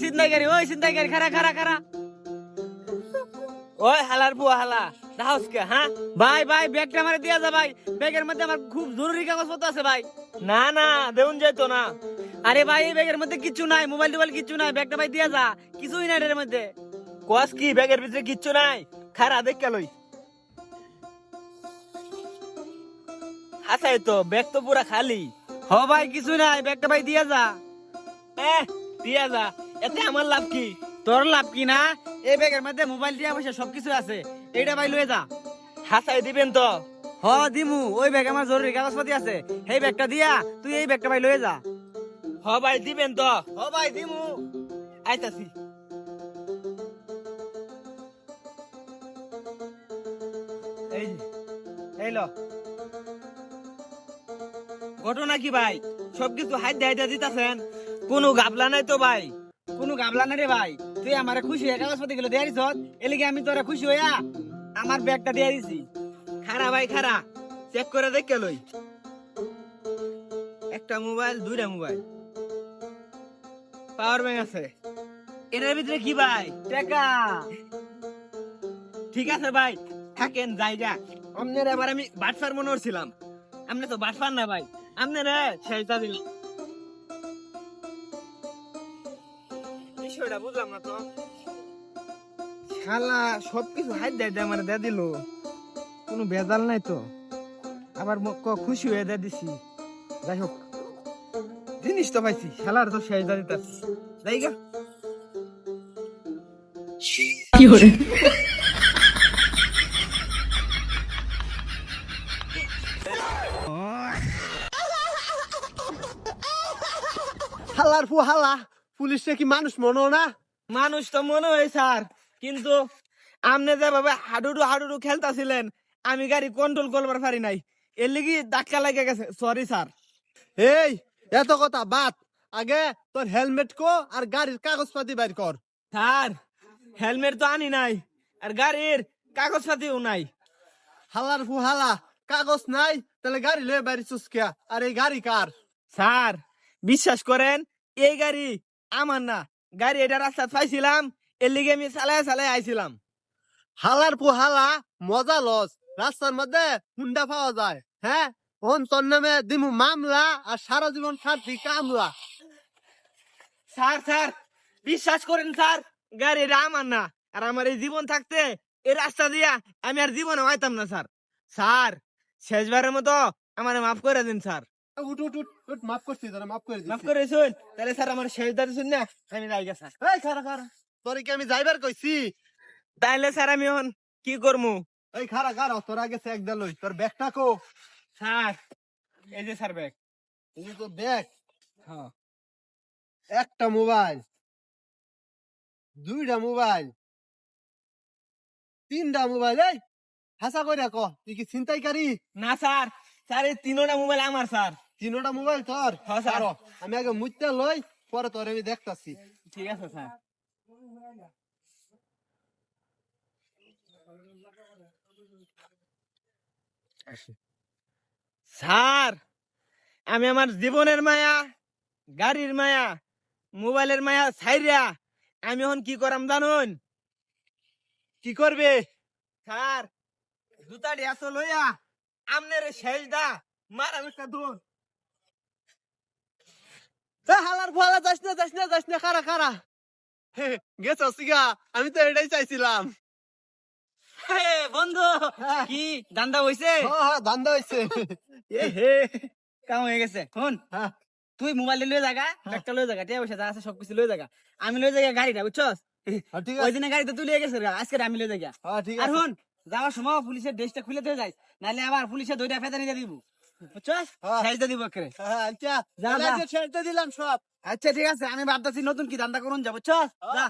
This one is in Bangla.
ছিনতাইকারী ওই ছিনতাইকারী খারা খারা খারা ওই হালার বুয়া হালা দাহস কে হ্যাঁ? ভাই ভাই, ব্যাগটা আমারে দিয়া যা ভাই। ব্যাগের মধ্যে আমার খুব জরুরি কাগজপত্র আছে ভাই। না না, দেউন যেত না। আরে ভাই, এই ব্যাগের মধ্যে কিচ্ছু নাই, মোবাইল টোবাইল কিচ্ছু নাই, ব্যাগটা ভাই দিয়া যা। কিছুই নাই এর মধ্যে। কস কি, ব্যাগের ভিতরে কিচ্ছু নাই? খারা দেখ লই। হাসাই তো, ব্যাগ তো পুরা খালি। হ ভাই কিছু নাই, ব্যাগটা ভাই দিয়া যা। এ দিয়া যা। এতে আমার লাভ কি? তোর লাভ কি না? এই ব্যাগের মধ্যে মোবাইল টিয়া পয়সা সবকিছু আছে। এইটা ভাই লয়ে যা। হাসাই দিবেন তো। হ দিমু। ওই ব্যাগ আমার জরুরি কাগজপাতি আছে। এই ব্যাগটা দিয়া তুই এই ব্যাগটা ভাই লয়ে যা। হ ভাই দিবেন তো। হ ভাই দিমু। আইতাছি। এই এই লো। ঘটনা কি ভাই? সবকিছু হাত দেয় দিতাছেন। কোনো গাবলা নাই তো ভাই। কোনো গাবলা নাই রে ভাই। তুই আমারে খুশি হয়ে কাগজপাতি গুলো দিয়ে দিছ এলিগে আমি তোরা খুশি হইয়া আমার ব্যাগটা দিয়ে দিছি? খারা ভাই, খারা। চেক করে দেখে লই। একটা মোবাইল, দুইটা মোবাইল। পাওয়ার ব্যাংক আছে। এটার ভিতরে কি ভাই? টাকা। ঠিক আছে ভাই, থাকেন, যাই জায়গা আপনার এবার আমি বাটফার মনে করছিলাম। আপনি তো বাটফার না ভাই। আপনি রে ছেড়টা বিষয়টা বুঝলাম না তো। শালা সবকিছু হাত দেয় দেয় আমার দিয়ে দিল। কোনো বেজাল নাই তো। আবার ক- খুশি হয়ে দিয়ে দিছি। যাই হোক জিনিস তো পাইছি শালার তো শেষ দিতেছি যাই গা। হালার ফু হালা পুলিশে কি মানুষ মনো না? মানুষ তো মনে হয় স্যার। কিন্তু আপনি যেভাবে হাডুডু হাডুডু খেলতাছিলেন আমি গাড়ি কন্ট্রোল করবার পারি নাই। এর লিগি ধাক্কা লাগে গেছে। Sorry sir. এই এত কথা বাদ। আগে তোর হেলমেট কো আর গাড়ির কাগজপাতি বাইর কর। স্যার হেলমেট তো আনি নাই আর গাড়ির কাগজ পাতিও নাই। হালার ফু হালা কাগজ নাই তাহলে গাড়ি লয়ে বাইরিছিস কে? আর এই গাড়ি কার? স্যার বিশ্বাস করেন এই গাড়ি আমার না, গাড়ি এটা রাস্তা পাইছিলাম এর লিগে আমি চালায় চালায় আইছিলাম। হালার ফু হালা মজা লস, রাস্তার মধ্যে হুন্ডা পাওয়া যায় হ্যাঁ? ওন তোর নামে দিমু মামলা আর সারা জীবন সাথী কামলা। স্যার স্যার, বিশ্বাস করেন স্যার, গাড়ি এটা আমার না, আর আমার এই জীবন থাকতে এই রাস্তা দিয়া আমি আর জীবনে আইতাম না, স্যার। স্যার, শেষবারের মতো আমার মাফ করে দিন, স্যার। উঠ উঠ উঠ উঠ মাফ করছি তোরা মাফ করে মাফ করে শুন তাহলে স্যার আমার শেষ দাঁড়িয়ে শুন না আমি স্যার এই খারা খারা। তোরে কি আমি যাইবার কইছি? তাইলে স্যার আমি এখন কি করব এই খারা খারা তোর আগে চেক দিলই তোর ব্যাগটা কো। স্যার এই যে স্যার ব্যাগ এই যে তোর ব্যাগ হ্যাঁ। একটা মোবাইল দুইটা মোবাইল তিনটা মোবাইল এই হাসা কইরা ক তুই কি ছিনতাইকারী? না স্যার স্যার এই তিনোটা মোবাইল আমার স্যার। তিনটা মোবাইল তোর হ্যাঁ, আমি আগে মুইতা লই পরে তোর আমি দেখতাছি। ঠিক আছে স্যার। স্যার আমি আমার জীবনের মায়া গাড়ির মায়া মোবাইলের মায়া ছাইরা আমি এখন কি করাম জানুন? কি করবে? স্যার জুতাটি আসো লইয়া আমনের শেষ দা মারাম একটা এ হালার ফালা যাস না যাস না যাস না খারা খারা গেছ সিগা আমি তো এটাই চাইছিলাম। বন্ধু হ্যাঁ। কি দান্দা হইছে? হইছে। এ হে কাম হয়ে গেছে। শুন হ্যাঁ। তুই মোবাইল লয়ে জায়গা ব্যাগটা লয়ে টিয়া পয়সা যা আছে সবকিছু লয়ে জায়গা আমি লয়ে জায়গা গাড়িটা বুঝছস? হ্যাঁ, ওই আছে। দিনে গাড়িতে তুই লিয়ে গেছিস আজকে আমি লয়ে জায়গা আর শুন যাওয়ার সময় পুলিশের ড্রেসটা খুলে দিয়ে যাই নাহলে আবার পুলিশে দইটা ফেদা নিয়ে দিব। বুঝছস হ্যাঁ। দিব করে হ্যাঁ আচ্ছা। আচ্ছা ঠিক আছে আমি ভাবতেছি নতুন কি ধান্দা করুন যাব বুঝছস যা।